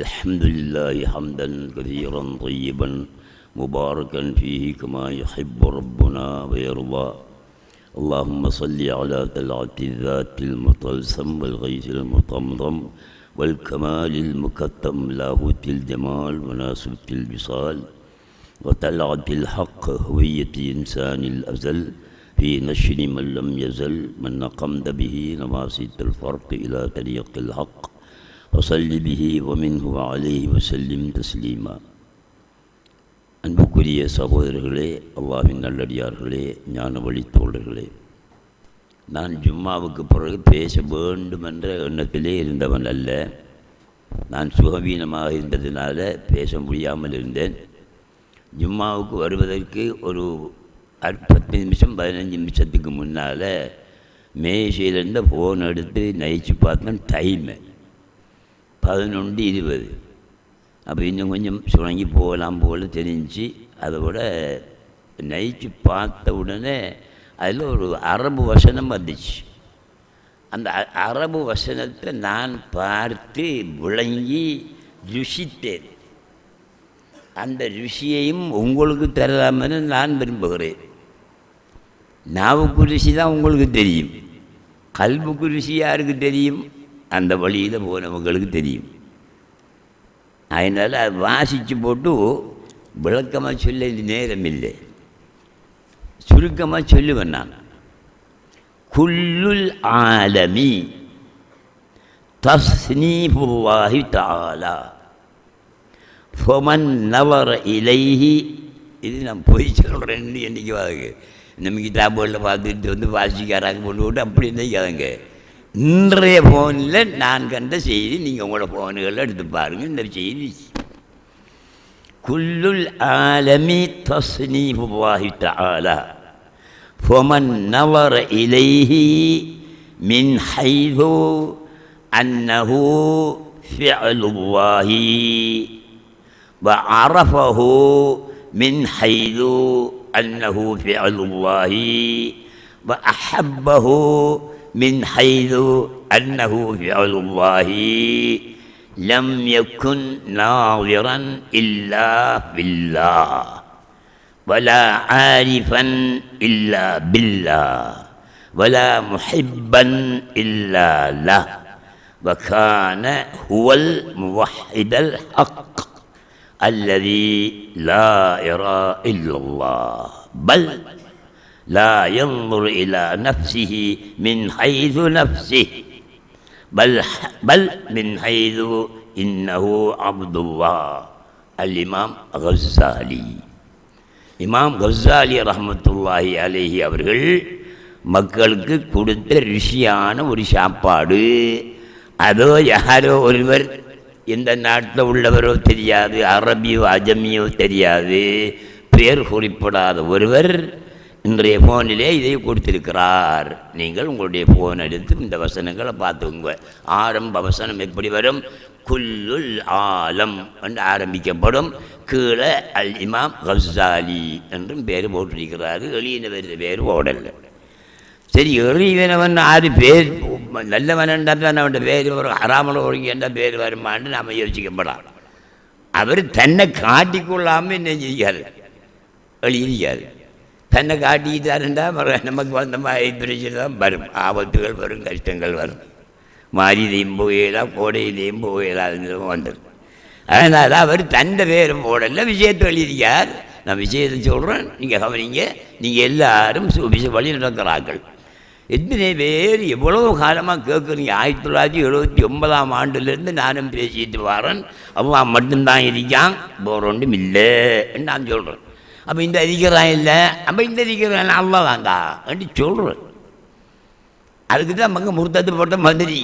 الحمد لله حمدا كثيرا طيبا مباركا فيه كما يحب ربنا ويرضى. اللهم صل على طلعة الذات المطلسم والغيث المطمطم والكمال المكتم لاهوت الجمال وناسوت الوصال. وطلعة الحق هوية إنسان الأزل في نشر من لم يزل من نقمد به نواسط الفرق إلى طريق الحق. وصل به ومنه وعليه وسلم تسليما அன்புக்குரிய சகோதரர்களே அல்லாஹின் நல்லடியார்களே ஞான வழித்தோழர்களே நான் ஜும்மாவுக்கு பிறகு பேச வேண்டும் என்ற எண்ணத்திலே இருந்தவன் அல்ல நான் சுகவீனமாக இருந்ததினால பேச முடியாமல் இருந்தேன் ஜும்மாவுக்கு வருவதற்கு ஒரு பத்து நிமிஷம் பதினஞ்சு நிமிஷத்துக்கு முன்னால் மேசையிலேருந்து ஃபோன் எடுத்து நயிச்சு பார்த்தேன் டைமு பதினொன்று இருபது. அப்போ இன்னும் கொஞ்சம் சுணங்கி போகலாம் போல தெரிஞ்சு அதோட நைச்சு பார்த்த உடனே அதில் ஒரு அரபு வசனம் வந்துச்சு. அந்த அ- அரபு வசனத்தை நான் பார்த்து விளங்கி ருசித்தேன். அந்த ருசியையும் உங்களுக்கு தரலாமென்னு நான் விரும்புகிறேன். நாவுக்கு ருசி தான் உங்களுக்கு தெரியும். கல்புக்கு ருசி யாருக்கு தெரியும். அந்த வழியில் போனவங்களுக்கு தெரியும். அதனால் அது வாசித்து போட்டு விளக்கமாக சொல்ல நேரம் இல்லை சுருக்கமாக சொல்லுவேன் நான். குல்லுல் ஆலமி தஸ்னீபுல்லாஹி தாலா ஃபொமன் நவர இலைஹி இது நான் பொய் சொல்கிறேன்னு என்றைக்கு வாங்க. நம்ம கிட்டாபுகளில் பார்த்துட்டு வந்து வாசிக்காராங்க கொண்டு விட்டு அப்படி நினைக்காதங்க இன்றைய ஃபோனில் நான் கண்ட செய்தி நீங்கள் உங்களோட ஃபோனுகளில் எடுத்து பாருங்கள் இந்த செய்தி குல்லுல் ஆலமி தஸ்னீபுல்லாஹி தாலா فمن نظر إليه من حيث أنه فعل الله وعرفه من حيث أنه فعل الله وأحبه من حيث أنه فعل الله لم يكن ناظرا إلا بالله ولا عارفا إلا بالله ولا محبا إلا له وكان هو الموحد الحق الذي لا يرى إلا الله بل لا ينظر إلى نفسه من حيث نفسه بل بل من حيث إنه عبد الله الإمام غزالي இமாம் கஸ்ஸாலி ரஹமத்துல்லாஹி அலேஹி அவர்கள் மக்களுக்கு கொடுத்த ருசியான ஒரு சாப்பாடு அதோ யாரோ ஒருவர் எந்த நாட்டில் உள்ளவரோ தெரியாது அரபியோ அஜமியோ தெரியாது பெயர் குறிப்பிடாத ஒருவர் இன்றைய ஃபோனிலே இதை கொடுத்திருக்கிறார். நீங்கள் உங்களுடைய ஃபோன் எடுத்து இந்த வசனங்களை பார்த்துக்குங்க. ஆரம்ப வசனம் எப்படி வரும்? குல்லுல் ஆலம் என்று ஆரம்பிக்கப்படும். கீழே அல் இமாம் கஸ்ஸாலி என்றும் பேர் போட்டிருக்கிறாரு. எளியனவர் பேர் ஓடல்ல. சரி எளியவனவன் ஆறு பேர் நல்லவனண்டா தான் அவன் பேர் வரும். அறாமல் ஒருங்கி என்ற பேர் வருமான்னு நாம் யோசிக்கப்படலாம். அவர் தன்னை காட்டிக்கொள்ளாமல் என்ன செய்யாது எழுதியாரு தன்னை காட்டிக்கிட்டாருண்டா அப்புறம் நமக்கு வந்த மாதிரி பிரச்சனை தான் வரும். ஆபத்துகள் வரும் கஷ்டங்கள் வரும். மாரிதையும் போகலாம் கோடையிலையும் போகலாதுன்னு வந்துடும் அதனால் அவர் தந்த பேரும் போடல விஷயத்தை எழுதியிருக்கார். நான் விஷயத்தை சொல்கிறேன் நீங்கள் கவனிங்க. நீங்கள் எல்லாரும் சு- வழி நடக்கிறார்கள். எத்தனை பேர் எவ்வளோ காலமாக கேட்குறீங்க? ஆயிரத்தி தொள்ளாயிரத்தி எழுபத்தி ஒன்பதாம் ஆண்டுலேருந்து நானும் பேசிட்டு வரேன். அவன் மட்டும்தான் இருக்கான் வேறு ஒன்றும் இல்லைன்னு நான் சொல்கிறேன் அப்போ இந்த அதிகாரம் இல்லை. அப்போ இந்த அதிகாரம் அல்லா தாங்க அப்படி சொல்கிறேன் அதுக்கு தான் மங்க முருத்தத்து பட்டம் மந்திரி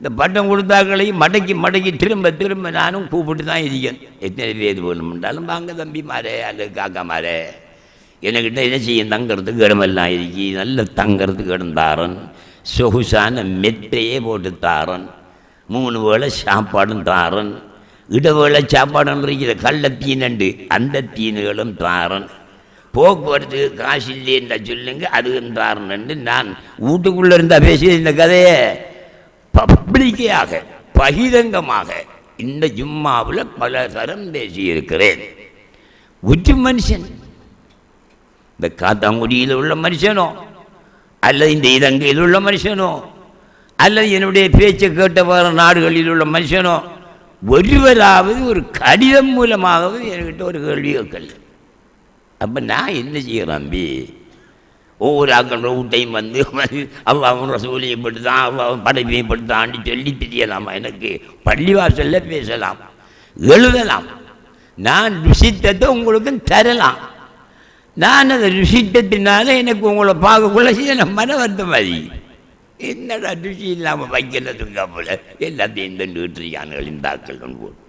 இந்த பட்டம் கொடுத்தாக்களையும் மடக்கி மடக்கி திரும்ப திரும்ப நானும் கூப்பிட்டு தான் இருக்கேன். எத்தனை பேர் வேணும்ன்றாலும் வாங்க தம்பி மாறே அல்லது காக்கா மாறே என்கிட்ட என்ன செய்யும்? தங்கிறதுக்கு இடமெல்லாம் இருக்கி. நல்ல தங்கிறதுக்கு இடம் தாரன். சொகுசான மெத்தையே போட்டு தாரன். மூணு வேளை சாப்பாடும் தாரன். இடவேளை சாப்பாடும் இருக்கிற கள்ள தீனண்டு அந்த தீனுகளும் தாரன். போக்குவரத்துக்கு காசு இல்லைன்ற சொல்லுங்க அதுவும் தாரணுன்னு நான் வீட்டுக்குள்ளே இருந்தால் பேசிய இந்த கதையை. பப்ளிக்கையாக பகிரங்கமாக இந்த ஜும்மாவில் பல தரம் பேசியிருக்கிறேன். உற்று மனுஷன். இந்த காத்தாங்குடியில் உள்ள மனுஷனோ அல்லது இந்த இலங்கையில் உள்ள மனுஷனோ அல்லது என்னுடைய பேச்சை கேட்ட வர நாடுகளில் உள்ள மனுஷனோ ஒருவராவது ஒரு கடிதம் மூலமாகவே என்கிட்ட ஒரு கேள்வி வைக்கல அப்போ நான் என்ன செய்யறேன் அம்பி ஒவ்வொரு ஆக்கள் வீட்டையும் வந்து அவன் அவன் ரசூலியை பட்டுதான் அவன் அவன் படைப்பையை பட்டுதான்னு சொல்லி தெரியலாமா எனக்கு? பள்ளிவாசல்ல பேசலாம் எழுதலாம். நான் ருசித்தத்தை உங்களுக்கு தரலாம். நான் அதை ருசித்தத்தினால எனக்கு உங்களை பார்க்கக்குள்ள எனக்கு மன வருத்தம் என்னடா ருசி இல்லாமல் வைக்கிறதுங்க போல? எல்லாத்தையும் இந்த ஆக்கள் போட்டு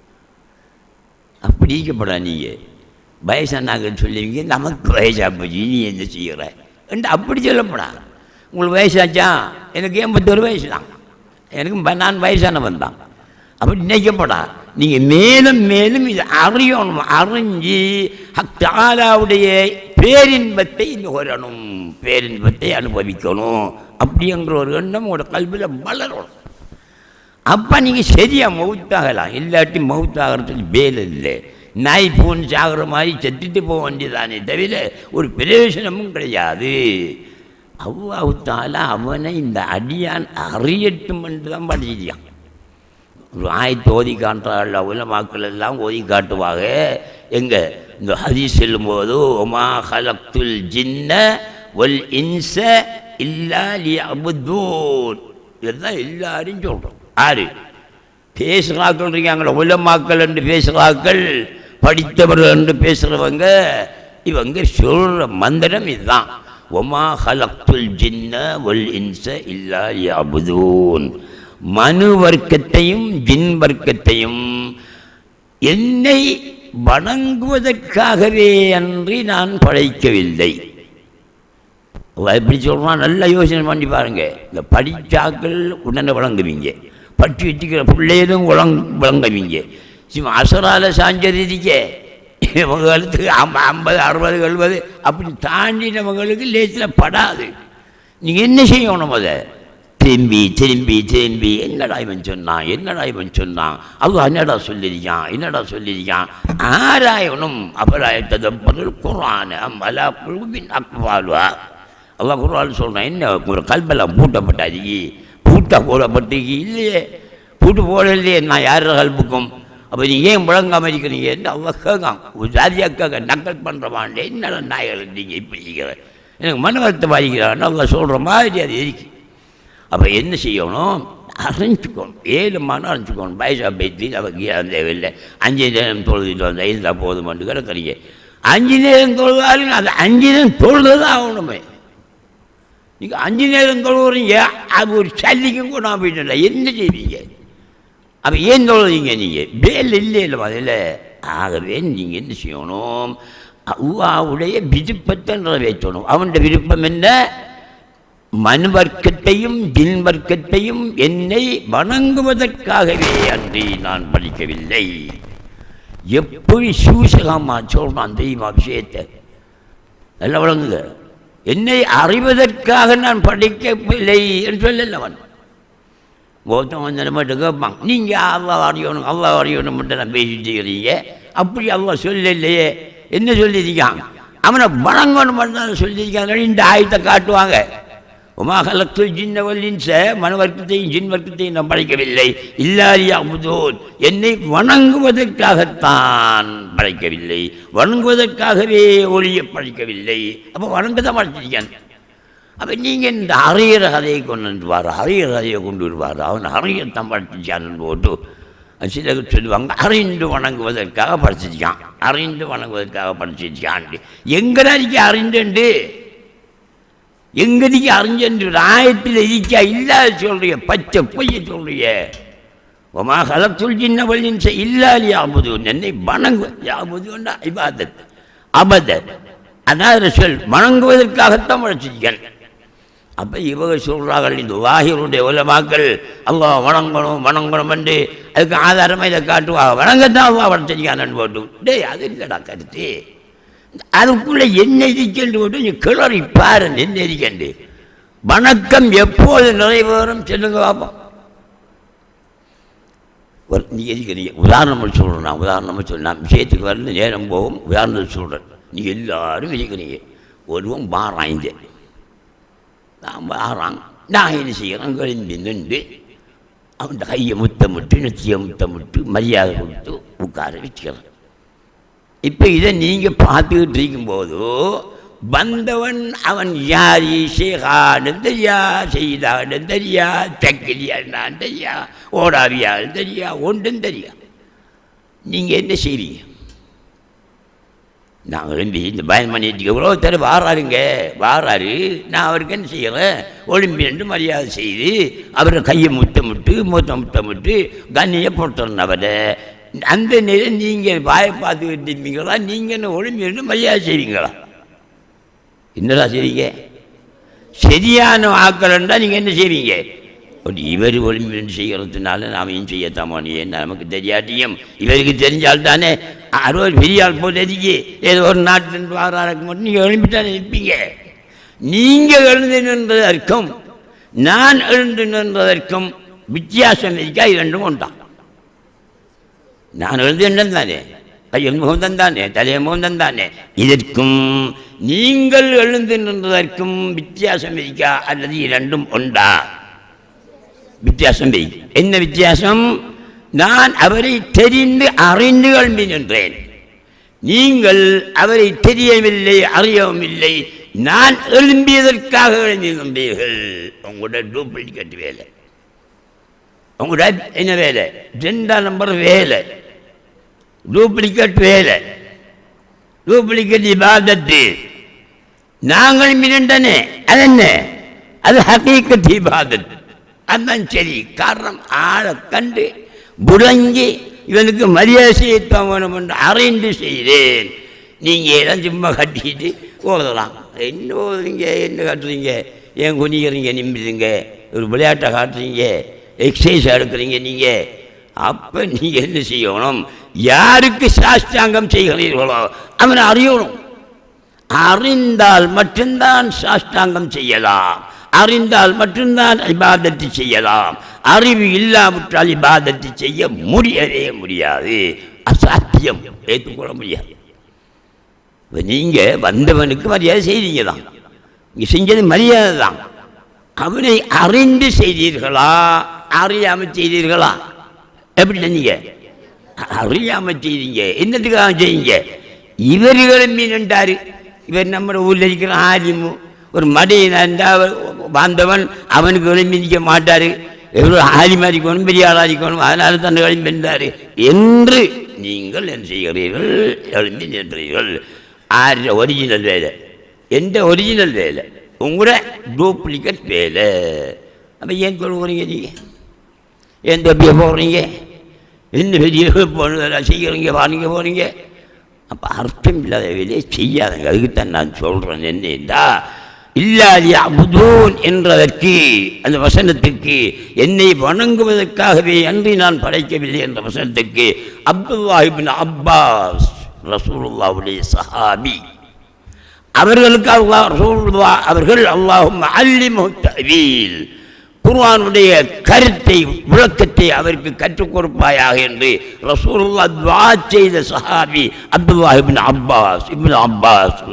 அப்படி இருக்கப்படா நீங்கள் வயசானாங்கன்னு சொல்லுவீங்க நமக்கு வயசா போச்சு நீ என்ன செய்கிற என்று அப்படி சொல்லப்படா. உங்களுக்கு வயசாச்சா? எனக்கு எண்பத்தொரு வயசு தான் எனக்கு நான் வயசானவன் தான். அப்படி நினைக்கப்படா. நீங்கள் மேலும் மேலும் இது அறியணும் அறிஞ்சு ஹக்தாலாவுடைய பேரின்பத்தை நுகரணும் பேரின்பத்தை அனுபவிக்கணும். அப்படிங்கிற ஒரு எண்ணம் உங்களோட கல்வியில் வளரும் அப்போ நீங்கள் சரியாக மவுத்தாகலாம் இல்லாட்டி மவுத்தாகிறதுக்கு வேலை இல்லை. நாய் பூன் சாகிற மாதிரி செத்துட்டு போக வேண்டியதானே தவிர ஒரு பிரயோஜனமும் கிடையாது. அவ்வாவுத்தால அவனை இந்த அடியான் அறியட்டும் என்று தான் படிச்சிருக்கான் ஒரு ஆயத்தை ஓதி காட்டுறாள் உலமாக்கள் எல்லாம் ஓதி காட்டுவாங்க எங்கே? இந்த ஹரி செல்லும்போது ஒமா ஹலக்துல் ஜின்ன ஒல் இன்ச இல்லா லி அபுதூன் இதுதான் எல்லாரும் சொல்கிறோம் ஆறு. பேசுகிறாக்கள் இருக்காங்களே உலமாக்கள் என்று பேசுகிறாக்கள் படித்தவர்கள் என்று பேசுகிறவங்க இவங்க சொல்கிற மந்திரம் இதுதான். ஒமா ஹலக்துல் ஜின்ன ஒல் இன்ச இல்லா யாபுதூன் மனு வர்க்கத்தையும் ஜின் வர்க்கத்தையும் என்னை வணங்குவதற்காகவே அன்றி நான் படைக்கவில்லை. எப்படி சொல்கிறான் நல்லா யோசனை பண்ணி பாருங்கள் இந்த படித்தாக்கள் உடனே விளங்குவீங்க. பட்டி வச்சுக்கிற பிள்ளைகளும் வழங் விளங்குவீங்க. சும்மா அசரால சாஞ்சரிக்க இவங்களுக்கு ஐம்ப ஐம்பது அறுபது எழுபது அப்படி தாண்டினவங்களுக்கு லேசில் படாது. நீங்கள் என்ன செய்யணும் அதை? திரும்பி திரும்பி திரும்பி. என்னடா இவன் சொன்னான்? என்னடா இவன் சொன்னான்? அது என்னடா சொல்லியிருக்கான்? என்னடா சொல்லியிருக்கான்? ஆராயணும். அபராயத்தை பொருள் குரான் அம்மலா குழுவின் அக்குவாழ்வா அல்லாஹ் குரான் சொல்கிறான் என்ன ஒரு கல்பெல்லாம் பூட்டப்பட்டாது பூட்ட போடப்பட்டு இல்லையே. பூட்டு போடலையே நான் யார் கல்புக்கும்? அப்போ நீ ஏன் முழங்காம இருக்கிறீங்க? என்ன அவ்வளோ கேட்கான். ஒரு ஜாதியாக கேட்க நக்கல் பண்ணுறவான்டே என்ன நாயகர் நீங்கள் இப்படி இருக்கிற எனக்கு மன வருத்தம் பாதிக்கிறான் நல்லா சொல்கிற மாதிரி அது இருக்கு. அப்போ என்ன செய்யணும்? அரைஞ்சிக்கணும் ஏழு மனம் அரைஞ்சிக்கணும் பைசா பேத்தி அவங்க அந்த தேவையில்லை அஞ்சு நேரம் தொழுதுட்டு வந்தால் இருந்தால் போதுமான்னு கிடக்குறீங்க அஞ்சு நேரம் தொழுதாலும் அது அஞ்சு நேரம் தொழுது தான் ஆகணுமே. நீங்கள் அஞ்சு நேரம் தொழுவுறீங்க அது ஒரு சல்லிக்கும் கூட நான் போயிட்டு என்ன செய்வீங்க? அப்போ ஏன் தொழுறீங்க நீங்கள் வேல் இல்லை இல்லை அதில் ஆகவே நீங்கள் என்ன செய்யணும்? அவ்வாவுடைய விருப்பத்தை நிறைவேற்றணும். அவனுடைய விருப்பம் என்ன? மண் வர்க்கத்தையும் ஜின் வர்க்கத்தையும் என்னை வணங்குவதற்காகவே அன்றி நான் படிக்கவில்லை எப்படி சூசகமாக சொல்கிறான் தெய்வ விஷயத்தை நல்லா வழங்குங்க என்னை அறிவதற்காக நான் படிக்கவில்லை என்று சொல்லல அவன் ஒருத்தன் வந்து மட்டும் கேட்பான் நீங்கள் அவ்வளோ அறியணும் அவ்வளோ அறியணும் மட்டும் நான் பேசிட்டு இருக்கிறீங்க. அப்படி அவ்வளோ சொல்லலையே. என்ன சொல்லியிருக்கான்? அவனை வணங்கணும் மட்டும் தான் சொல்லியிருக்காங்க இந்த ஆயத்தை காட்டுவாங்க. உமா கலத்துல் ஜின்ன வல்லின்ச மன வர்க்கத்தையும் ஜின் வர்க்கத்தையும் நான் படைக்கவில்லை. இல்லாரியா முதோன் என்னை வணங்குவதற்காகத்தான் படைக்கவில்லை. வணங்குவதற்காகவே ஒளிய படைக்கவில்லை. அப்போ வணங்க தான் படைச்சிருக்கான் அப்போ நீங்கள் இந்த அறியிற கதையை கொண்டு வந்துடுவார் அறியிற கதையை கொண்டு வருவார். அவன் அறியத்தான் படைச்சிச்சான்னு போட்டு சிலர் சொல்லுவாங்க. அறிந்து வணங்குவதற்காக படிச்சிருக்கான். அறிந்து வணங்குவதற்காக படிச்சிருக்கான். எங்கடா இருக்க அறிந்துண்டு எங்க நீங்க அறிஞ்சு ஆயத்தில் இருக்கா இல்லாத சொல்றிய பச்சை பொய்ய சொல்றிய. ஒமா கலத்துள் சின்ன வழியின் இல்லால் யாபுது என்னை வணங்கு யாபுது இபாதத் அபத. அதாவது சொல் வணங்குவதற்காகத்தான் வளர்ச்சிருக்கேன் அப்போ இவங்க சொல்கிறார்கள் இந்த வாகிருடைய உலமாக்கள் அவ்வா வணங்கணும் வணங்கணும் என்று. அதுக்கு ஆதாரமாக இதை காட்டுவாங்க வணங்கத்தான் அல்லாஹ் வளர்ச்சிருக்கானு போட்டு டேய் அது இல்லைடா கருத்து. அதுக்குள்ளே என்ன இருக்கேன்னு போட்டு நீ கிளறி பாரு என்ன வணக்கம் எப்போது நிறைவேறும் சொல்லுங்க பார்ப்போம் ஒரு நீ எதுக்கிறீங்க உதாரணமாக சொல்கிறேன் நான் உதாரணமாக சொல்ல நான் விஷயத்துக்கு வரல நேரம் போகும் உதாரணத்தை சொல்கிறேன் நீ எல்லாரும் இருக்கிறீங்க ஒருவன் வாரான் நான் வாரான். நான் என்ன செய்கிறேன் கழிந்து நின்று அவன் கையை முத்தமிட்டு நெத்தியை முத்தமிட்டு மரியாதை கொடுத்து உட்கார வச்சுக்கிறேன் இப்போ இதை நீங்கள் பார்த்துக்கிட்டு இருக்கும்போது வந்தவன் அவன் யார்? ஷேகான்னு தெரியா செய்தான்னு தெரியா தக்கிலியான்னு தெரியா ஓடாவியான்னு தெரியா ஒன்றும் தெரியா. நீங்கள் என்ன செய்வீங்க நான் எழும்பி இந்த பயன் பண்ணிட்டு எவ்வளோ தர வாராருங்க வாராரு நான் அவருக்கு என்ன செய்கிறேன் ஒளிம்பி என்று மரியாதை செய்து அவரை கையை முத்தமிட்டு மூத்த முத்தமிட்டு கண்ணியை போட்டுறேன் அவரை. அந்த நிலை நீங்கள் வாயை பார்த்துக்கிட்டு இருப்பீங்களா நீங்கள் என்ன ஒளிம்பி என்று மரியாதை செய்வீங்களா? என்னடா செய்வீங்க சரியான ஆக்கலண்டா நீங்கள் என்ன செய்வீங்க ஒரு இவர் ஒளிம்பின் செய்கிறதுனால நாம் ஏன் செய்யத்தாமோனியே நமக்கு தெரியாட்டியும்? இவருக்கு தெரிஞ்சால் தானே அறுபது பெரிய ஆள் போட்டு எதுக்கு? ஏதோ ஒரு நாட்டில் வாராருக்கு மட்டும் நீங்கள் எழுப்பிட்டானே இருப்பீங்க நீங்கள் எழுந்து நின்றதற்கும் நான் எழுந்து நின்றதற்கும் வித்தியாசம் இருக்கா? இரண்டும் உண்டான் நான் எழுந்து நின்றேன் தானே. கையில் முகந்தன் தானே தலையை முகந்தன் தானே இதற்கும் நீங்கள் எழுந்து நின்றதற்கும் வித்தியாசம் இருக்கா அல்லது இரண்டும் உண்டா? வித்தியாசம் வை என்ன வித்தியாசம்? நான் அவரை தெரிந்து அறிந்து கல்வி நின்றேன். நீங்கள் அவரை தெரியவில்லை அறியவும் இல்லை. நான் எழும்பியதற்காக எழும்பி உங்களோட டூப்ளிகேட் வேலை உங்களோட என்ன வேலை? ரெண்டாம் நம்பர் வேலை. டூப்ளிகேட் வேலை. டூப்ளிகேட் இபாதத்து. நாங்கள் மிரண்டனே. அது என்ன? அது ஹக்கீக்கத் இபாதத் அதான் சரி. காரணம் ஆளை கண்டு புடங்கி இவனுக்கு மரியாதை செய்யத்தான் வேணும் என்று அறிந்து செய்தேன். நீங்கள் எல்லாம் சும்மா கட்டிட்டு ஓதலாம். என்ன ஓதுறீங்க? என்ன காட்டுறீங்க? ஏன் குனிக்கிறீங்க நிம்பிடுங்க ஒரு விளையாட்டை காட்டுறீங்க? எக்ஸசைஸ் எடுக்கிறீங்க நீங்கள் அப்போ நீங்கள் என்ன செய்யணும்? யாருக்கு சாஷ்டாங்கம் செய்கிறீர்களோ அவனை அறியணும். அறிந்தால் மட்டும்தான் சாஷ்டாங்கம் செய்யலாம். அறிந்தால் மட்டும்தான் இபாதத்து செய்யலாம். அறிவு இல்லாவிட்டால் இபாதத்து செய்ய முடியவே முடியாது. அசாத்தியம். ஏற்றுக்கொள்ள முடியாது. இப்போ நீங்கள் வந்தவனுக்கு மரியாதை செய்தீங்க தான். நீங்கள் செஞ்சது மரியாதை தான் அவனை அறிந்து செய்தீர்களா? அறியாமல் செய்தீர்களா? எப்படி செஞ்சீங்க அறியாமல் செய்தீங்க. என்னத்துக்காக செய்யுங்க இவர்களும் மீனண்டாரு இவர் நம்ம ஊரில் இருக்கிற ஆலிமு ஒரு மடையினா வாழ்ந்தவன் அவனுக்கு விளம்பி நிற்க மாட்டார். எவ்வளோ ஆலிமா இருக்கணும் பெரிய ஆளாக இருக்கணும் அதனால தன்னை எழும்பி நின்றார் என்று நீங்கள் என்ன செய்கிறீர்கள்? எழும்பி நின்றீர்கள் ஆறு ஒரிஜினல் வேலை. எந்த ஒரிஜினல் வேலை? உங்களோட டூப்ளிகேட் வேலை. அப்போ ஏன் கொள்கிறீங்க நீங்கள் ஏன் தப்பிய போகிறீங்க என்ன பெரிய போனதா செய்கிறீங்க வாங்க போகிறீங்க அப்போ அர்த்தம் இல்லாத வேலையை செய்யாதுங்க. அதுக்குத்தான் நான் சொல்கிறேன் என்னென்றா இல்லாதி அபுதூன் என்றதற்கு அந்த வசனத்துக்கு என்னை வணங்குவதற்காகவே அன்றி நான் படைக்கவில்லை என்ற வசனத்துக்கு அப்துல்லாஹிபின் அப்பாஸ் ரசூலுல்லாவுடைய சஹாபி. அவர்களுக்கு அல்லாஹ் ரசூலுல்லா அவர்கள் அல்லாஹும் அல்லி முஹ்தீல் குர்வானுடைய கருத்தை விளக்கத்தை அவருக்கு கற்றுக் கொடுப்பாயாக என்று ரசூலுல்லா துவா செய்த சஹாபி Abdullah ibn Abbas ibn Abbas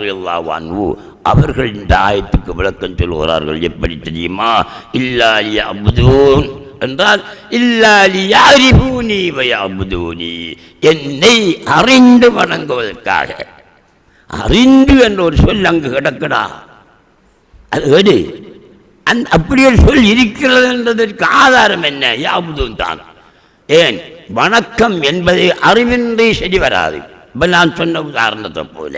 அன்ஹு அவர்கள் இந்த ஆயத்துக்கு விளக்கம் சொல்கிறார்கள். எப்படி தெரியுமா? இல்லாலி அபுதூன் என்றால் இல்லாலி யாரிபூனி வயாபுதூனி என்னை அறிந்து வணங்குவதற்காக. அறிந்து என்ற ஒரு சொல் அங்கு கிடக்கடா. அது எடு. அந் அப்படி ஒரு சொல் இருக்கிறது என்றதற்கு ஆதாரம் என்ன? யாபுதும் தான். ஏன்? வணக்கம் என்பது அறிவின்றி சரி வராது. இப்போ நான் சொன்ன உதாரணத்தை போல.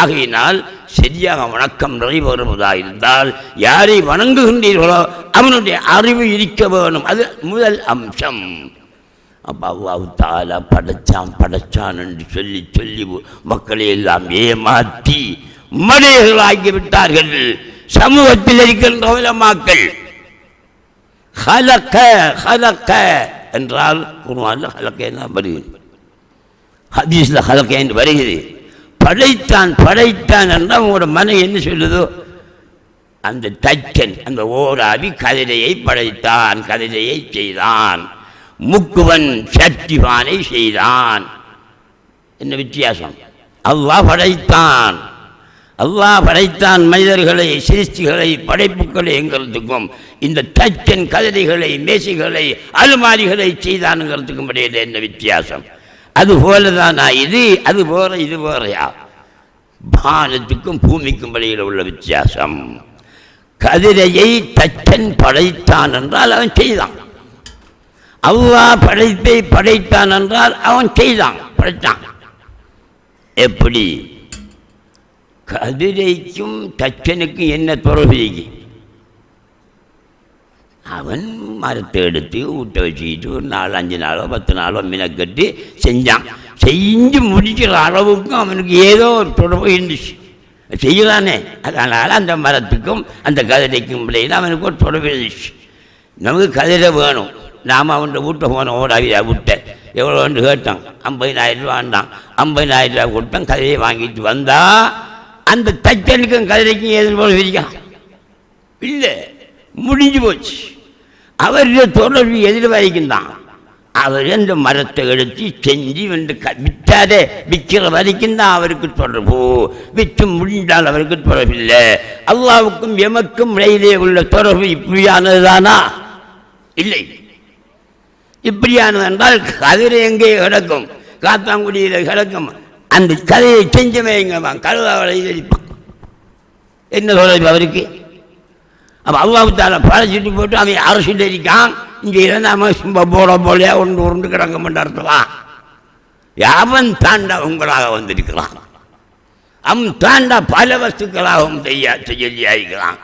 ஆகையினால் சரியாக வணக்கம் நிறைவேறுவதாக இருந்தால் யாரை வணங்குகின்றீர்களோ அவனுடைய அறிவு இருக்க வேணும். அது முதல் அம்சம். அப்போ அல்லாஹ் தாலா படைச்சான் படைச்சான் என்று சொல்லி சொல்லி மக்களை எல்லாம் ஏமாற்றி மடையர்களாகி விட்டார்கள். சமூகத்தில் இருக்கின்ற உலமாக்கள் ஹலக்க ஹலக்க என்றால் குருவானில் ஹலக்க என்ன வருகிறது. ஹதீஸில் ஹலக்க என்று வருகிறது. படைத்தான் படைத்தான் என்றால் உங்களோட மனம் என்ன சொல்லுதோ அந்த தச்சன் அந்த ஓராவி கதிரையை படைத்தான் கதிரையை செய்தான். முக்குவன் சக்திவானை செய்தான். என்ன வித்தியாசம்? அல்லாஹ் படைத்தான். அல்லாஹ் படைத்தான் மனிதர்களை சிருஷ்டிகளை படைப்புகளை எங்கிறதுக்கும் இந்த தச்சன் கதிரைகளை மேசைகளை அலுமாரிகளை செய்தானுங்கிறதுக்கும் இடையில என்ன வித்தியாசம்? அது போலதானா இது? அது போற இது போறையா பானத்துக்கும் பூமிக்கும் இடையில உள்ள வித்தியாசம். கதிரையை தச்சன் படைத்தான் என்றால் அவன் செய்தான். அல்லாஹ் படைப்பை படைத்தான் என்றால் அவன் செய்தான் படைத்தான். எப்படி? கதிரைக்கும் தச்சனுக்கும் என்ன துறவிக்கு அவன் மரத்தை எடுத்து ஊட்ட வச்சுக்கிட்டு ஒரு நாலு அஞ்சு நாளோ பத்து நாளோ மினக்கட்டி செஞ்சான். செஞ்சு முடிக்கிற அளவுக்கும் அவனுக்கு ஏதோ ஒரு தொடர்பு இருந்துச்சு. செய்யலானே அதனால் அந்த மரத்துக்கும் அந்த கதிரைக்கும் இடையில அவனுக்கு ஒரு தொடர்பு இருந்துச்சு. நமக்கு கதிரை வேணும். நாம் அவன்கிட்ட வீட்டை போனோம் ஓடாவியா விட்ட எவ்வளோன்னு கேட்டான். ஐம்பதினாயிரம் ரூபா வாண்டான் ஐம்பதினாயிரம் ரூபா கொடுத்தான். கதிரையை வாங்கிட்டு வந்தால் அந்த தச்சனுக்கும் கதிரைக்கும் ஏதுன்னு போல விரிக்கான் இல்லை முடிஞ்சு போச்சு. அவருடைய தொடர்பு எதிர் வரைக்கும் தான் அவர் அந்த மரத்தை எடுத்து செஞ்சு வந்து க விற்றாதே விற்கிற வரைக்கும் தான் அவருக்கு தொடர்பு. விற்று முடிந்தால் அவருக்கு தொடர்பு இல்லை. அல்லாவுக்கும் எமக்கும் இடையிலே உள்ள தொடர்பு இப்படியானது தானா இல்லை. இப்படியானது என்றால் கதிரை எங்கே கிடக்கும்? காத்தாங்குடியில் கிடக்கும். அந்த கதையை செஞ்சவன் எங்க கழுதாவளை அடிப்பான் என்ன சொல்கிறது அவருக்கு? அப்போ அல்லாவுத்தால பழச்சிட்டு போட்டு அவன் அரசுட்டு இருக்கான் இங்கே இருந்தாம சும்மா போட போலையா ஒன்று உருண்டு கிடங்க மாட்டார்த்தவா யாவன் தாண்டா உங்களாக வந்திருக்கிறான்? அவன் தாண்டா பல வஸ்துக்களாகவும் செய்ய செய்யலியாயிருக்கிறான்.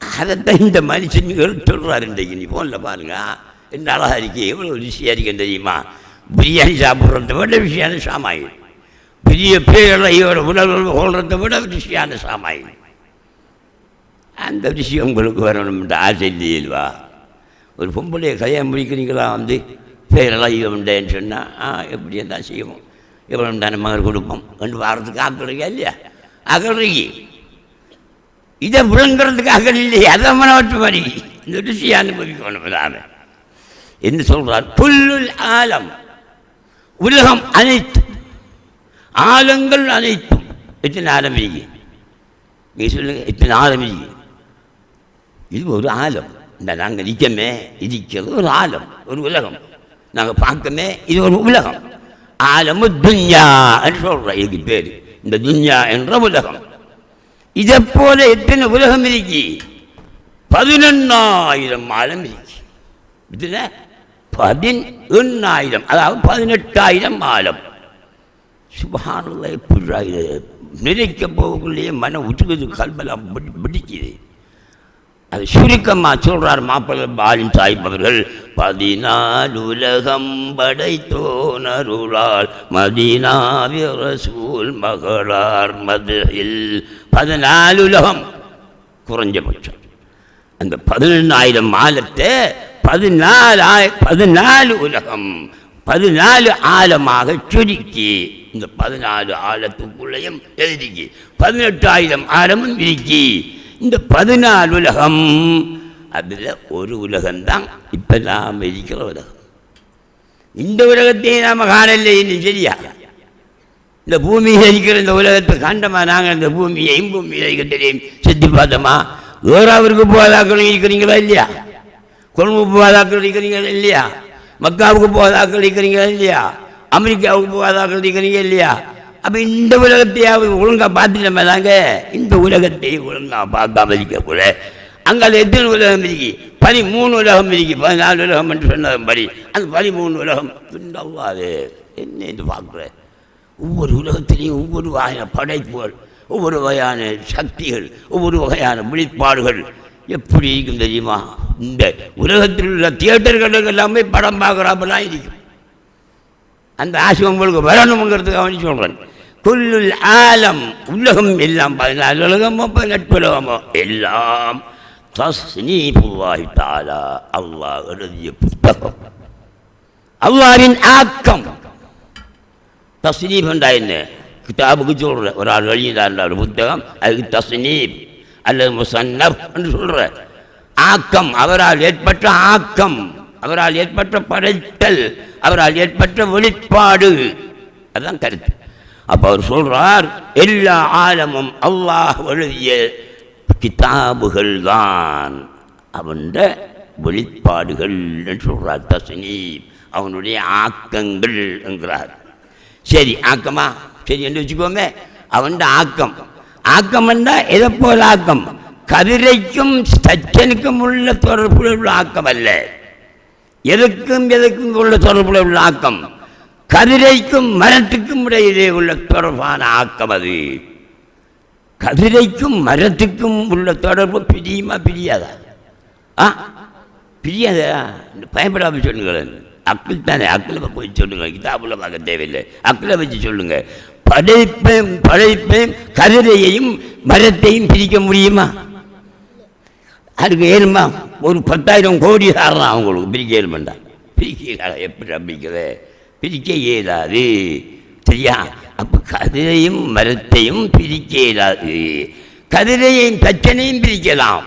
அதைத்தான் இந்த மனுஷன் சொல்கிறார் இன்றைக்கு நீ ஃபோனில் பாருங்க. என்ன அழகா இருக்கு. எவ்வளோ ருசியாக இருக்கேன் தெரியுமா? பிரியாணி சாப்பிட்றத விட ருசியான சாமாயி பெரிய பேரையோட உடல் கொள்றதை விட ருசியான சாமாயி அந்த விஷயம் உங்களுக்கு வரணும்ன்ற ஆசை இல்லையில்வா ஒரு பொம்பளைய கல்யாணம் முடிக்கிறீங்களா வந்து பேரெல்லாம் உண்டேன்னு சொன்னால் ஆ எப்படி இருந்தால் செய்வோம். எவ்வளோ தானே மகர் கொடுப்போம் ரெண்டு வாரத்துக்கு ஆக்கிறீங்க இல்லையா? அகழ்றீங்க இதை விளங்குறதுக்கு அகல் இல்லையே அதை மனவற்று மாதிரி இந்த ருசியை அனுபவிக்கணும் என்ன சொல்கிறார் புல்லுல் ஆலம். உலகம் அனைத்தும் ஆழங்கள் அனைத்தும் எத்தனை ஆரம்பிங்க நீ சொல்லுங்க எத்தனை ஆரம்பிங்க இது ஒரு ஆழம். இந்த நாங்கள் நிற்கமே இருக்கிறது ஒரு ஆழம் ஒரு உலகம். நாங்கள் பார்க்கமே இது ஒரு உலகம். ஆலமு துன்யா என்று சொல்கிறோம் இதுக்கு பேர். இந்த துன்யா என்ற உலகம். இதை போல எத்தனை உலகம் இருக்கு? பதினெண்ணாயிரம் ஆழம் இருக்கு. இதுல பதினெண்ணாயிரம் அதாவது பதினெட்டாயிரம் ஆலம் சுபானுள்ள எப்படி நிறைக்க போகக்குள்ளேயே மன உச்சுக்குது கல்பெல்லாம் பிடிக்குது. அது சுருக்கமாக சொல்கிறார் மாப்பிள்ள பாலின் சாஹிப் அவர்கள் பதினாலு உலகம் படைத்தோனருளால் மதினாவிரசூல் மகளார் மதுரையில் பதினாலு உலகம். குறைஞ்சபட்சம். அந்த பதினெண்ணாயிரம் மாலத்தை பதினாலு பதினாலு உலகம் பதினாலு ஆழமாக சுருக்கி. இந்த பதினாலு ஆழத்துக்குள்ளேயும் எழுதிக்கு பதினெட்டாயிரம் ஆழமும் இருக்கி இந்த பதினாலு உலகம் அதில் ஒரு உலகம்தான் இப்போ நாம் இருக்கிற உலகம். இந்த உலகத்தையும் நாம் காணலை சரியா? இந்த பூமியில் இருக்கிற இந்த உலகத்தை கண்டமா நாங்கள் இந்த பூமியையும் பூமியில் இருக்கிறதையும் தெரியும் செத்து பார்த்தோமா வேறாவிற்கு போதாக்கணும் இருக்கிறீங்களா இல்லையா? கொழும்பு போகாதாக்கள் இருக்கிறீங்களா இல்லையா? மக்காவுக்கு போகாதாக்கள் இருக்கிறீங்களா இல்லையா? அமெரிக்காவுக்கு போகாதாக்கள் இருக்கிறீங்க இல்லையா? அப்போ இந்த உலகத்தையாவது ஒழுங்காக பார்த்துட்டோமே தாங்க. இந்த உலகத்தை ஒழுங்காக பார்க்காம இருக்கக்கூட அங்கே அது எத்தனை உலகம் இருக்கு? பதிமூணு உலகம் இருக்கு. பதினாலு உலகம் என்று சொன்னதும் படி அந்த பதிமூணு உலகம் பின்னவாது என்ன இது பார்க்குற? ஒவ்வொரு உலகத்திலையும் ஒவ்வொரு வகையான படைப்புகள் ஒவ்வொரு வகையான சக்திகள் ஒவ்வொரு வகையான வெளிப்பாடுகள் எப்படி இருக்கும் தெரியுமா? இந்த உலகத்தில் உள்ள தியேட்டர்கள் எல்லாமே படம் பார்க்குறாப்பெல்லாம் இருக்கும். அந்த ஆசை உங்களுக்கு வரணுங்கிறதுக்கு அவனு சொல்கிறேன் குல்லுல் ஆலம் உலகம் எல்லாம் பதினாலு உலகமோ பதினெட்டு உலகமோ எல்லாம் தஸ்னீபுல்லாஹி தாலா அல்லாஹ் எழுதிய புத்தகம். அல்லாவின் ஆக்கம். தஸ்னீப் என்றா என்ன? கிதாபுக்கு சொல்கிற ஒரு ஆள் எழுதினார் ஒரு புத்தகம். அதுக்கு தஸ்னீப். அல்லது முசன்னப் என்று சொல்கிறார் ஆக்கம் அவரால் ஏற்பட்ட ஆக்கம் அவரால் ஏற்பட்ட படைத்தல் அவரால் ஏற்பட்ட வெளிப்பாடு. அதுதான் கருத்து. அப்போ அவர் சொல்றார் எல்லா ஆலமும் அல்லாஹ் எழுதிய கிதாபுகள் தான் அவன் வெளிப்பாடுகள் என்று சொல்றார் தசனி அவனுடைய ஆக்கங்கள் என்கிறார். சரி ஆக்கமா? சரி என்று வச்சுக்கோமே. அவன் ஆக்கம். ஆக்கம் என்றால் எதை போல ஆக்கம்? கதிரைக்கும் தச்சனுக்கும் உள்ள தொடர்புல உள்ள ஆக்கம் அல்ல. எதுக்கும் எதுக்கும் உள்ள தொடர்புல உள்ள ஆக்கம்? கதிரைக்கும் மரத்துக்கும் இடையிலே உள்ள தொடர்பான ஆக்கம் அது. கதிரைக்கும் மரத்துக்கும் உள்ள தொடர்பு பிரியுமா பிரியாதா? ஆ? பிரியாதா? பயப்படாம சொல்லுங்களேன். அக்கில் தானே. அக்கில் போய் சொல்லுங்க கிதாபுல பார்க்க தேவையில்லை. அக்கில் வச்சு சொல்லுங்க. படைப்பையும் படைப்பையும் கதிரையையும் மரத்தையும் பிரிக்க முடியுமா? அதுக்கு ஏழுமா ஒரு பத்தாயிரம் கோடி தரலாம் அவங்களுக்கு பிரிக்க ஏழுமண்டா பிரிக்க எப்படி நம்பிக்கிறது பிரிக்க இயலாது சரியா? அப்போ கதிரையும் மரத்தையும் பிரிக்க இயலாது கதிரையும் தச்சனையும் பிரிக்கலாம்.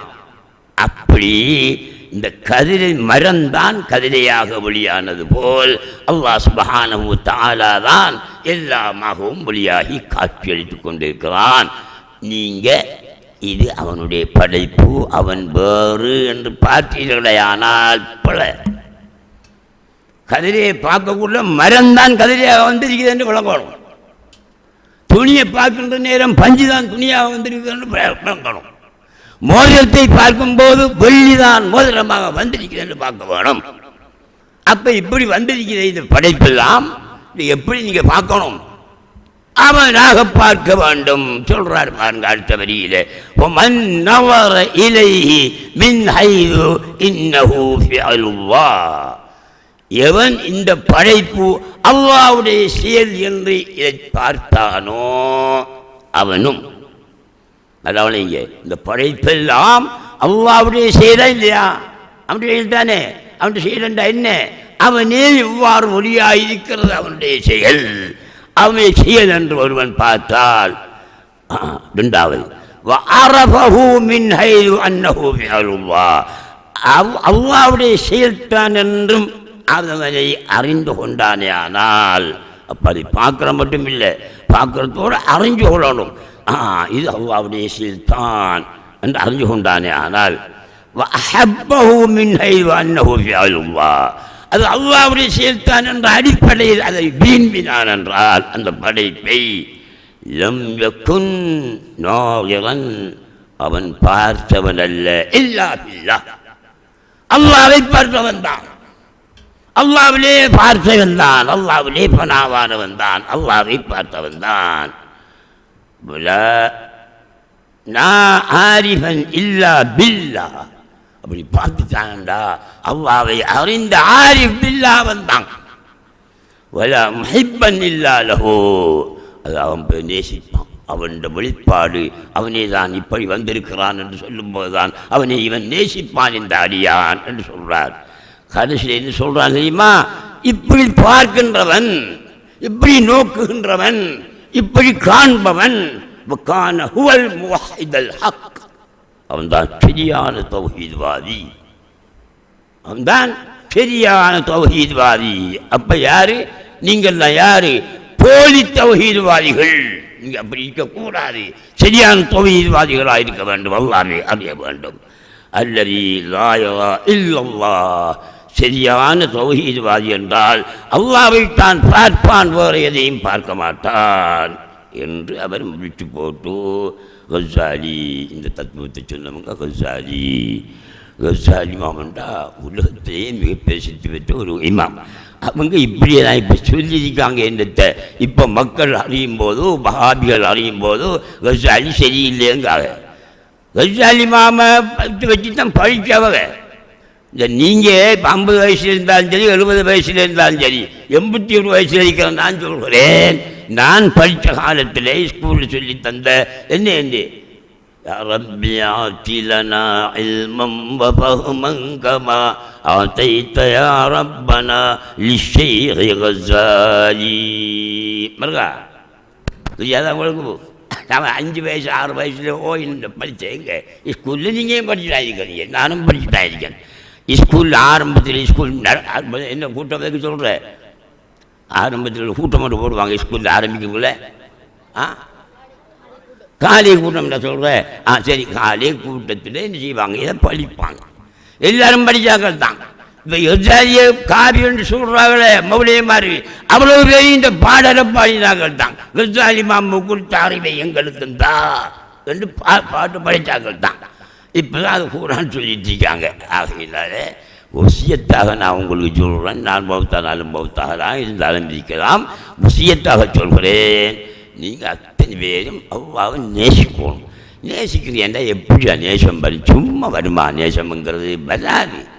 அப்படி இந்த கதிரை மரம்தான் கதிரையாக வெளியானது போல் அல்லாஹ் சுபஹானஹு தாலா தான் எல்லாமாகவும் வெளியாகி காட்சியளித்துக் கொண்டிருக்கிறான். நீங்க இது அவனுடைய படைப்பு அவன் வேறு என்று பார்த்தீர்களே ஆனால் பல. கதிரையை பார்க்கக்குள்ள மரம்தான் கதிரையாக வந்திருக்குது என்று விளங்கணும். துணியை பார்க்கின்ற நேரம் பஞ்சு தான் துணியாக வந்திருக்குது என்று விளங்கணும். மோதிரத்தை பார்க்கும்போது வெள்ளிதான் மோதிரமாக வந்திருக்குது என்று பார்க்க வேணும். அப்ப இப்படி வந்திருக்கிறது இந்த படைப்பெல்லாம் எப்படி நீங்க பார்க்கணும்? அவனாக பார்க்க வேண்டும். சொல்றார் பாருங்க அடுத்த வரியில. ஒமன் நவர இலைஹி மின் ஹைது இன்னஹு ஃபிஅலுல்லாஹ் எவன் இந்த படைப்பு அல்லாவுடைய செயல் என்று இதை பார்த்தானோ அவனும். அதாவது இங்கே இந்த படைப்பெல்லாம் அல்லாவுடைய செயலா இல்லையா? அவனுடைய தானே? அவனுடைய செயல் என்ன? அவனே இவ்வாறு மொழியாயிருக்கிறது அவனுடைய செயல். அவனை செயல் என்று ஒருவன் பார்த்தால் ரெண்டாவது அவ்வாவுடைய செயல்தான் என்றும் அவனை அறிந்து கொண்டானே ஆனால் அப்போ அதை பார்க்குற மட்டும் இல்லை பார்க்குறதோடு அறிஞ்சு கொள்ளணும். ஆ இது அவ்வாவுடைய செயல்தான் என்று அறிஞ்சு கொண்டானே ஆனால் அஹப்பஹூ மின் அன்னஹூ அல்வா அது அல்லாவுடைய சேர்த்தான் என்ற அடிப்படையில் அதை வீண்பினான் என்றால் அந்த படைப்பை லம் யகுன் நாயிரன் அவன் பார்த்தவன் அல்ல. இல்லா இல்லா அல்லாவை பார்த்தவன் தான். அல்லாவிலே பார்த்தவன் தான். அல்லாவிலே பனாவானவன் தான். அல்லாவை பார்த்தவன் தான். நான் ஆரிஃபன் இல்லா பில்லா. அப்படி பார்த்துட்டாங்கடா. அவ்வாவை அறிந்த ஆரிஃப் பில்லா வந்தான். வல முஹிப்பன் இல்லாலஹோ அது அவன் நேசிப்பான். அவனோட வெளிப்பாடு அவனே தான் இப்படி வந்திருக்கிறான் என்று சொல்லும்போது தான் அவனை இவன் நேசிப்பான் இந்த அடியான் என்று சொல்கிறார் கடைசியில் என்ன சொல்கிறான் தெரியுமா? இப்படி பார்க்கின்றவன் இப்படி நோக்குகின்றவன் இப்படி காண்பவன் ஹுவல் முஹிதல் ஹக். அவன்தான் சரியான தௌஹீத்வாதி. அவன்தான் சரியான தௌஹீத்வாதி. அப்ப யாரு? நீங்கள்லாம் யாரு? போலி தௌஹீத்வாதிகள். நீங்க அப்படி இருக்கக்கூடாது. சரியான தௌஹீத்வாதிகளாக இருக்க வேண்டும். அல்லாமே அறிய வேண்டும். அல்லது லாயலா இல்லல்லா சரியான தௌஹீத்வாதி என்றால் அல்லாவை தான் பார்ப்பான். வேறு எதையும் பார்க்க மாட்டான். என்று அவர் முடித்து போட்டு கசாலி இந்த தத்துவத்தை சொன்னவங்க கசாலி கசாலி மாமன்டா உலகத்திலேயே மிக பிரசித்தி பெற்ற ஒரு இமாம். அவங்க இப்படியே தான் இப்போ சொல்லியிருக்காங்க என்னத்தை? இப்போ மக்கள் அறியும் போதோ மகாபிகள் அறியும் போது கசாலி சரியில்லைங்காங்க கசாலி மாம பத்து வச்சு தான் பழிச்சவங்க இந்த நீங்கள் இப்போ ஐம்பது வயசுல இருந்தாலும் சரி எழுபது வயசுல இருந்தாலும் சரி எண்பத்தி ஒரு வயசுல இருக்கிற நான் சொல்கிறேன் நான் படித்த காலத்தில் ஸ்கூலில் சொல்லி தந்த என்ன என்ன يا رب آت لنا علما وفهما كما آتيت يا ربنا للشيخ غزالي مرقا தெரியாதா உங்களுக்கு நான் அஞ்சு வயசு ஆறு வயசுல ஓ இந்த படித்தேங்க ஸ்கூலில் நீங்கள் படிச்சுட்டா இருக்கீங்க நானும் படிச்சுட்டா இருக்கேன் ஸ்கூல் ஆரம்பத்தில் ஸ்கூல் என்ன கூட்டம் வைக்க சொல்கிற ஆரம்பத்தில் கூட்டம் மட்டும் போடுவாங்க ஸ்கூலில் ஆரம்பிக்கக்குள்ள ஆ? காலை கூட்டம் என்ன சொல்கிறேன் ஆ சரி காலை கூட்டத்தில் என்ன செய்வாங்க? இதை படிப்பாங்க. எல்லாரும் படித்தாக்கள் தான் இப்போ எதாரிய காவியம்னு சொல்கிறாங்களே மௌலிய மாதிரி அவ்வளோ பேர் இந்த பாடலை பாடினார்கள் தான் கசாலி மாமு குறித்த அறிவை எங்களுக்கு தான் என்று பா பாட்டு படித்தாக்கள் தான் இப்போ தான் அது கூறான்னு சொல்லிட்டு இருக்காங்க. ஆகையினால ஒசியத்தாக நான் உங்களுக்கு சொல்கிறேன் நான் பௌத்தானாலும் பௌத்தாகலாம் இருந்தாலும் இருக்கலாம். ஒசியத்தாக சொல்கிறேன். நீங்கள் அத்தனை பேரும் அவ்வாறு நேசிக்கணும். நேசிக்கிறீங்கன்னா எப்படியா நேசம் வரும்? சும்மா வருமா? நேசம்ங்கிறது வராது.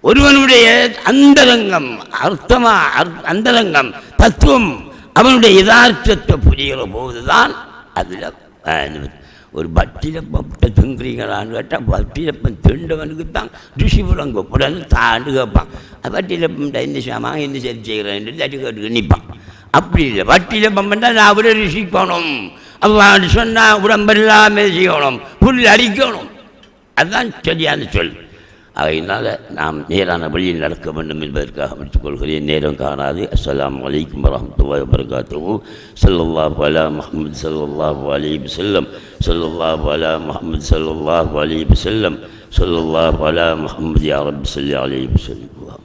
ஒருவனுடைய அந்தரங்கம் அர்த்தமா அர்- அந்தரங்கம் தத்துவம் அவனுடைய யதார்த்தத்தை புரிகிற போதுதான் அதில் ஒரு பட்டிலப்பத்தை திங்குறீங்களான்னு கேட்டால் பட்டிலப்பம் திண்டவனுக்கு தான் ரிஷிபுரம் கூப்பிடன்னு தாண்டு கேட்பான் பட்டிலப்பம் இந்த சாமா என்ன சரி செய்கிறேன் தட்டி கேட்டு நிற்பான். அப்படி இல்லை. பட்டிரப்பம் பண்ணால் நான் அவரை ரிஷிக்கணும். அவன் சொன்னால் உடம்பெல்லாமே செய்யணும் புல் அடிக்கணும். அதுதான் சரியான சொல். அதனால் நாம் நேரான வழியில் நடக்க வேண்டும் என்பதற்காக முடித்துக் கொள்கிறேன் நேரம் காணாது அஸ்ஸலாமு அலைக்கும் வரஹ்மத்துல்லாஹி வபரகாத்துஹு ஸல்லல்லாஹு அலா முஹம்மது ஸல்லல்லாஹு அலைஹி வஸல்லம் ஸல்லல்லாஹு அலா முஹம்மது ஸல்லல்லாஹு அலைஹி வஸல்லம் ஸல்லல்லாஹு அலா முஹம்மது யா ரப்பி ஸல்லி அலைஹி வஸல்லம்